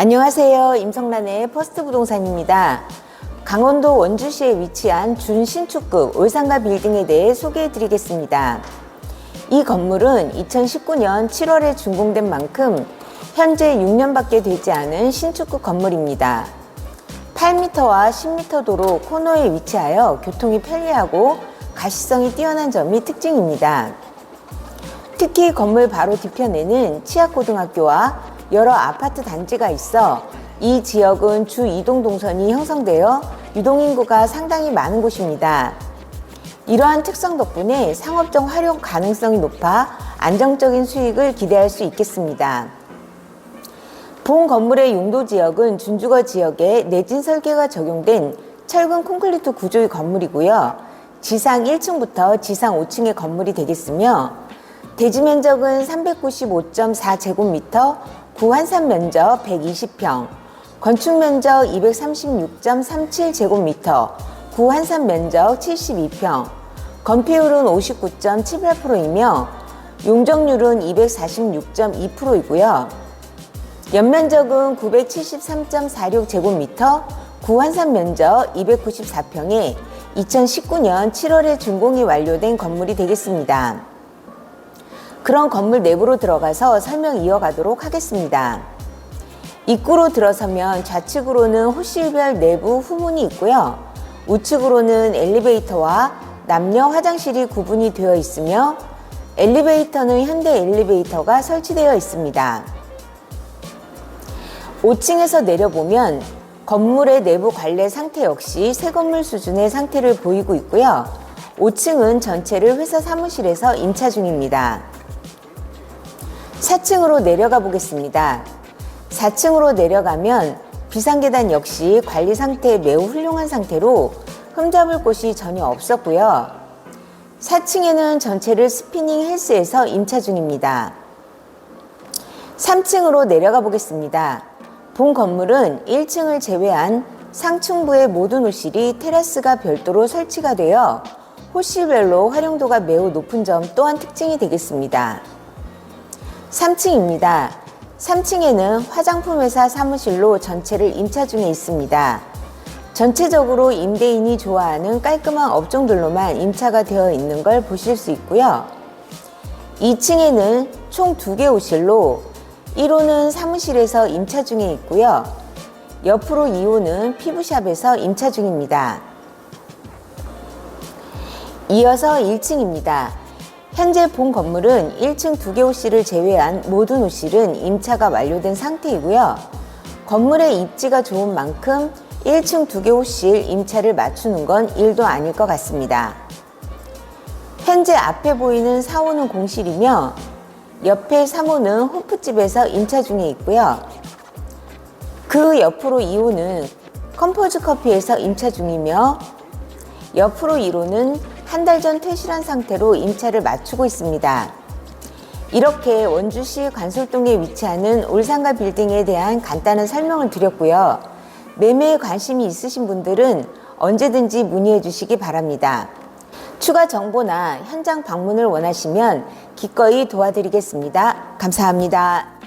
안녕하세요. 임성란의 퍼스트 부동산입니다. 강원도 원주시에 위치한 준신축급 올상가 빌딩에 대해 소개해 드리겠습니다. 이 건물은 2019년 7월에 준공된 만큼 현재 6년밖에 되지 않은 신축급 건물입니다. 8m와 10m 도로 코너에 위치하여 교통이 편리하고 가시성이 뛰어난 점이 특징입니다. 특히 건물 바로 뒤편에는 치악고등학교와 여러 아파트 단지가 있어 이 지역은 주 이동 동선이 형성되어 유동인구가 상당히 많은 곳입니다. 이러한 특성 덕분에 상업적 활용 가능성이 높아 안정적인 수익을 기대할 수 있겠습니다. 본 건물의 용도 지역은 준주거 지역에 내진 설계가 적용된 철근 콘크리트 구조의 건물이고요. 지상 1층부터 지상 5층의 건물이 되겠으며 대지 면적은 395.4제곱미터, 구한산 면적 120평, 건축 면적 236.37제곱미터, 구한산 면적 72평, 건폐율은 59.78%이며 용적률은 246.2%이고요. 연면적은 973.46제곱미터, 구한산 면적 294평에 2019년 7월에 준공이 완료된 건물이 되겠습니다. 그런 건물 내부로 들어가서 설명 이어가도록 하겠습니다. 입구로 들어서면 좌측으로는 호실별 내부 후문이 있고요. 우측으로는 엘리베이터와 남녀 화장실이 구분이 되어 있으며 엘리베이터는 현대 엘리베이터가 설치되어 있습니다. 5층에서 내려보면 건물의 내부 관례 상태 역시 새 건물 수준의 상태를 보이고 있고요. 5층은 전체를 회사 사무실에서 임차 중입니다. 4층으로 내려가 보겠습니다. 4층으로 내려가면 비상계단 역시 관리 상태 매우 훌륭한 상태로 흠잡을 곳이 전혀 없었고요. 4층에는 전체를 스피닝 헬스에서 임차 중입니다. 3층으로 내려가 보겠습니다. 본 건물은 1층을 제외한 상층부의 모든 호실이 테라스가 별도로 설치가 되어 호실별로 활용도가 매우 높은 점 또한 특징이 되겠습니다. 3층입니다. 3층에는 화장품 회사 사무실로 전체를 임차 중에 있습니다. 전체적으로 임대인이 좋아하는 깔끔한 업종들로만 임차가 되어 있는 걸 보실 수 있고요. 2층에는 총 2개 호실로 1호는 사무실에서 임차 중에 있고요. 옆으로 2호는 피부샵에서 임차 중입니다. 이어서 1층입니다. 현재 본 건물은 1층 2개 호실을 제외한 모든 호실은 임차가 완료된 상태이고요. 건물의 입지가 좋은 만큼 1층 2개 호실 임차를 맞추는 건 일도 아닐 것 같습니다. 현재 앞에 보이는 4호는 공실이며 옆에 3호는 호프집에서 임차 중에 있고요. 그 옆으로 2호는 컴포즈 커피에서 임차 중이며 옆으로 1호는 한 달 전 퇴실한 상태로 임차를 마치고 있습니다. 이렇게 원주시 관솔동에 위치하는 올상가 빌딩에 대한 간단한 설명을 드렸고요. 매매에 관심이 있으신 분들은 언제든지 문의해 주시기 바랍니다. 추가 정보나 현장 방문을 원하시면 기꺼이 도와드리겠습니다. 감사합니다.